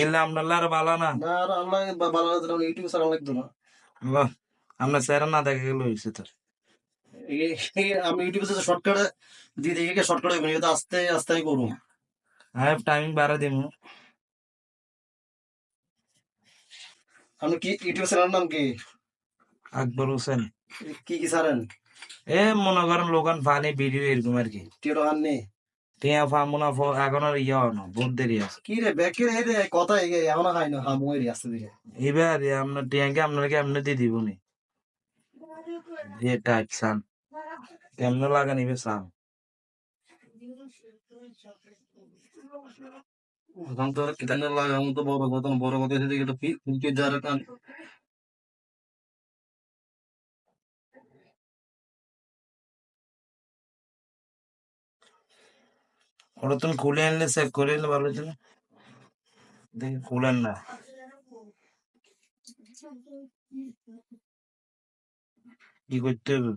এলে আপনার ভালো না। আর না ইউটিউব ছাড়া লাগতো না দেখা গেল হয়েছে আমি ইউটিউবে শর্টকাটে দিয়ে শর্টকাট এটা আস্তে আস্তে আমি করব। হ্যাঁ টাইমিং বাড়া দিমু আপনি কি ইউটিউব চ্যানেলের নাম কি? আকবর হোসেন। কি কি ছাড়েন এ মনে করেন লোকান ফানি ভিডিও এরকম আর কি। টিয়ারো হান নেই ফামুনা এখন ইয়া হনো কি রে ব্যাকের হে রে কথা এগে এমন খাই না হামু এরি আসতে দিকে এবার আপনার টিয়াকে আপনাকে এমনি দিয়ে দিব নি। যে টাইপ সান। কেমনে লাগা নিবে সান? এখন তো কিতান লাগা আমি তো বড় কথা বড় কথা দিকে তো পি কি যার কান ওটা তুমি খুলে আনলে চেক করে নিলে ভালো ছিল দেখি খুলেন না। কি করতে হবে?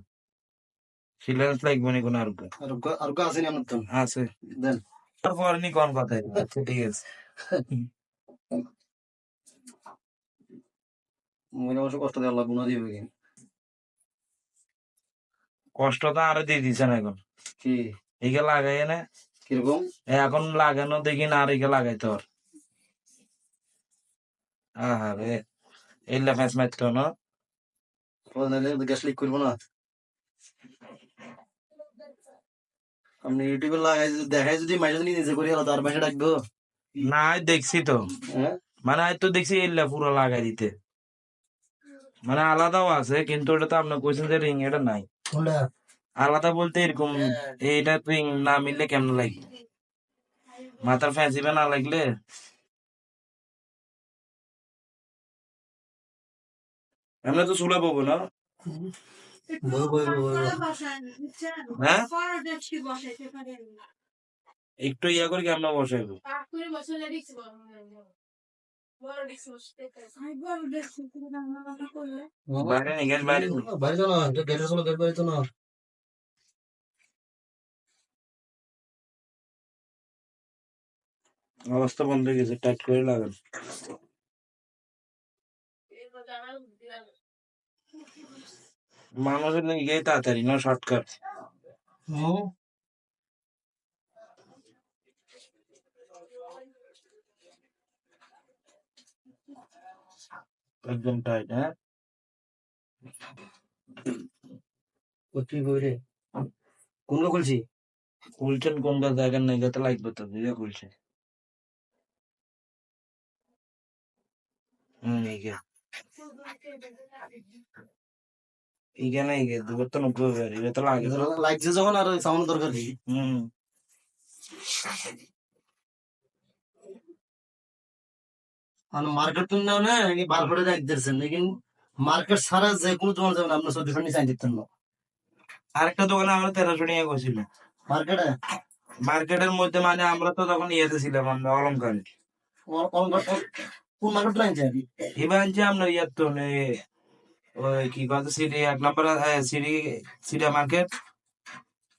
সিলেন্স লাগবে নি কোনো আর? আর আর আমার তো? আছে। দেন। তারপর নি কোন কথা আচ্ছা ঠিক আছে। মনে অবশ্য কষ্ট দেওয়া লাগবে না দিবে কি? কষ্ট তো আরও দিয়ে দিছেন এখন। কি? একে লাগাই না। কীরকম? এখন লাগানো দেখি লাগাই তোর আরে এলে ফেস মারতো না। গ্যাস লিক করব না। আপনি ইউটিউবে লাগাই যদি- দেখাই যদি মাইনে যদি নিজে করি আলাদা আর ডাকবো। না দেখছি তো। হ্যাঁ? মানে তো দেখছি এলে পুরো লাগাই দিতে। মানে আলাদাও আছে কিন্তু ওটা তো আপনার কোয়েশ্চেন যে রিং এটা নাই। কোনটা? আলাদা বলতে এরকম এইটা রিং না মিললে কেমন লাগে? মাথার ফ্যান্সিবে না লাগলে? আমরা তো চুলা পাবো না। হ্যাঁ? একটু ইয়া করে কেমন বসাইবো? রিক্স রান্না করলে বাইরে। বাইরে বাইরে তো না গেটের চলো গেট বাইরে তো না অবস্থা বন্ধ হয়ে গেছে টাইট করে লাগান। মানুষের নিয়ে তাড়াতাড়ি না শর্টকাট। একদম টাইট হ্যাঁ? কচ্ছি বই রে কোনটা খুলছি? খুলছেন কোন গাছ জায়গার নেই গাতে লাগবে তো খুলছে। হম এইগে এইগে না এইগে দুবার তো নব্বই হাজার তো লাগে লাগছে যখন আর সাউন্ড দরকার কি হম। মার্কেট তো না বারবারে দিতেছেন লেকিন মার্কেট ছাড়া যে কোনো দোকান যাবেন আপনার চোদ্দশো নিচে দিতেন না আরেকটা দোকানে আমরা তেরোশো নিয়ে গেছিল মার্কেটে মার্কেটের মধ্যে মানে আমরা তো তখন ইয়েতে ছিলাম আমরা অলঙ্কারে কোন মার্কেট লাইনছে এবার আনছি আমরা ইয়ার তো ওই কি কথা সিটি এক নম্বর সিটি সিটি মার্কেট।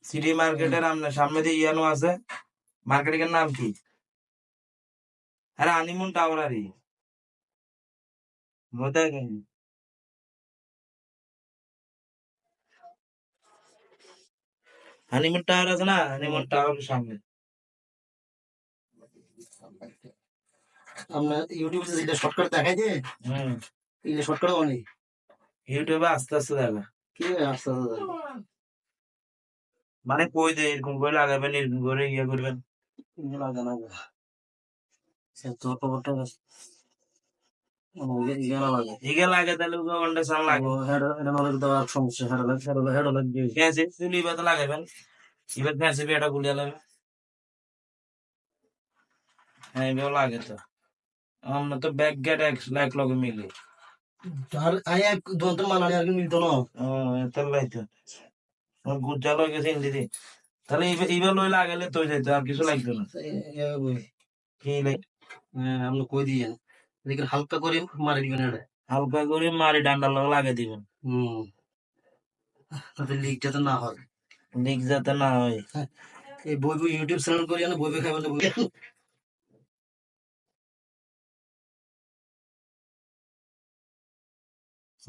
সিটি মার্কেটের আপনার সামনে দিয়ে ইয়ানো আছে মার্কেটের নাম কি? আরে আনিমুন টাওয়ার? হানিমুন টাওয়ার আছে না? হানিমুন টাওয়ারের সামনে। আপনার ইউটিউবে যেটা শর্টকাট দেখাই যে হম। এই যে শর্টকাট অনেক ইউটিউবে আস্তে আস্তে দেখা। কি আস্তে আস্তে মানে কই দে এরকম করে লাগাবেন এরকম করে ইয়ে করবেন। লাগে না সে তো খবরটা ইয়ে লাগে। এটা হেড লাগে। লাগাবেন। এবার ফ্যান্সি বিয়েটা গুলিয়া লাগবে হ্যাঁ এবার লাগে তো। আমরা তো ব্যাক গেট এক লগে মিলে। আর আই এক দন্ত মানানি আর মিলতো না। এত লাইতো। গুজ্জা লগে গেছে দিদি তাহলে এইবার লই লাগালে তো যাইতো আর কিছু লাগতো না। কি লাগ আমরা কই দিয়ে লেকিন হালকা করে মারি দিবেন এটা হালকা করে মারি ডান্ডার লগে লাগিয়ে দিবেন। হুম। তাতে লিক যাতে না হয়। লিক যাতে না হয়। এই বই ইউটিউব চ্যানেল করি না বই খাবেন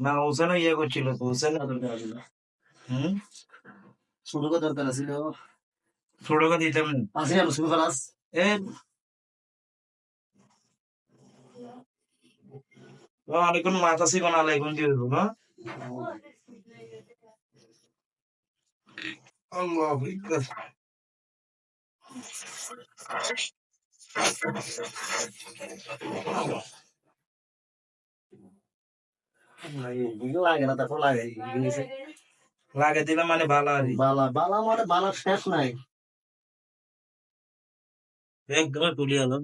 না হোসেনও ইয়ে করছিল তো ছিল হুম? ছোট দরকার ছিল ছোটকে দিতাম। আসি আলো সুপার ক্লাস এ অনেকক্ষণ মাথা শিখো না এখন দিয়ে দেবো না? আল্লাহ আকবার। লাগে না তারপর লাগে জিনিসে। লাগে দিলে মানে ভালো আর বালা বালা মানে বালা শেষ নাই। একদম তুলি আলো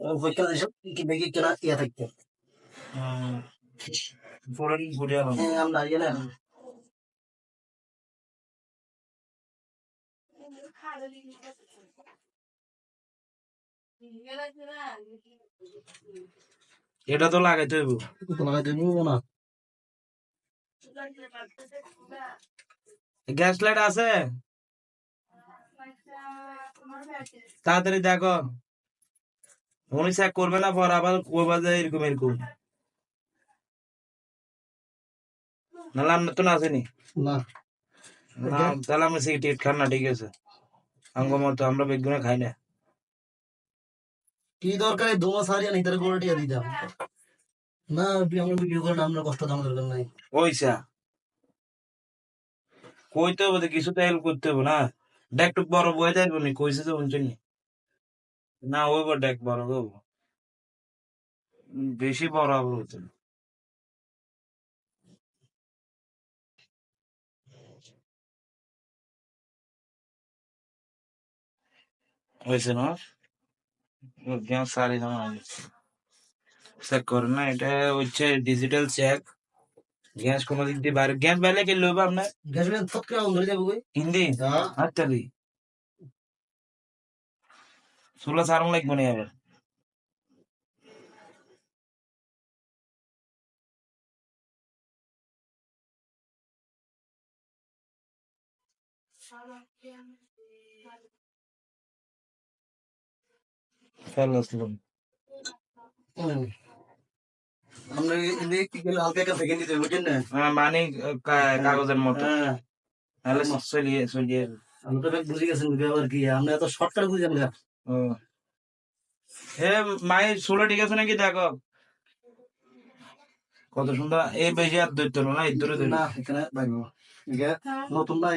পরীক্ষা এটা তো লাগাইতে হইব তো লাগাই দেবো না। গ্যাস লাইট আছে? তাড়াতাড়ি দেখো। উনি চেক করবে না পর আবার কইবা যে এরকম এরকম। নাহলে আপনার তো না আসেনি। না। না তাহলে আমরা সিগারেট খান না ঠিক আছে। আঙ্গ মতো আমরা বেগুনে খাই না। কি দরকার? এই দোমা সারি আনি তার গোড়া টিয়া দিতাম না আমরা বিক্রি করেন আমরা কষ্ট দাম দরকার নাই। ওইসা। কইতে হবে কিছু তো হেল্প করতে হবে না। ডেক টুক বড় বয়ে যাইব নি কইছে তো শুনছেন না? ওই বড় ডেক বড় হব বেশি বড় হবে হতো না। হয়েছে না গ্যাস সারি দাম চেক করে না এটা হচ্ছে ডিজিটাল চেক গ্যাস কোনো দিক দিয়ে বাইরে গ্যাস বাইরে কে লইব আপনার গ্যাস বিল থত করে ধরে যাব কই হিন্দি হ্যাঁ আচ্ছা দি ষোলো সারম লাগবে না এবার মানে কা- কাগজের মতো। হ্যাঁ। তাহলে চলিয়ে চলিয়ে আমরা তো বুঝে গেছেন ব্যাপার কি আমরা এত শর্টকাট বুঝি আমরা ও। এ মায়ের ঠিক আছে নাকি? দেখো। কত সুন্দর এই বেশি আর দৈত্য না এই দূরে না এখানে বাইব নতুন না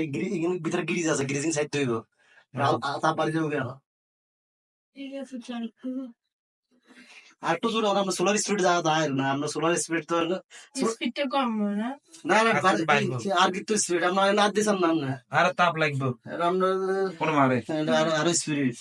ভিতরে গ্রিজ আছে গ্রিজিং সাইড তৈব তা পারি যাব কেন? আর একটু জোরে আমরা সোলার স্পিড যা যায় না আমরা সোলার স্পিড তো স্পিডটা কম না? না না আচ্ছা, আর কি তো স্পিড আমরা না দিছাম না আর তাপ লাগবে। আমরা কোন মারে? আর আরও আরও স্পিড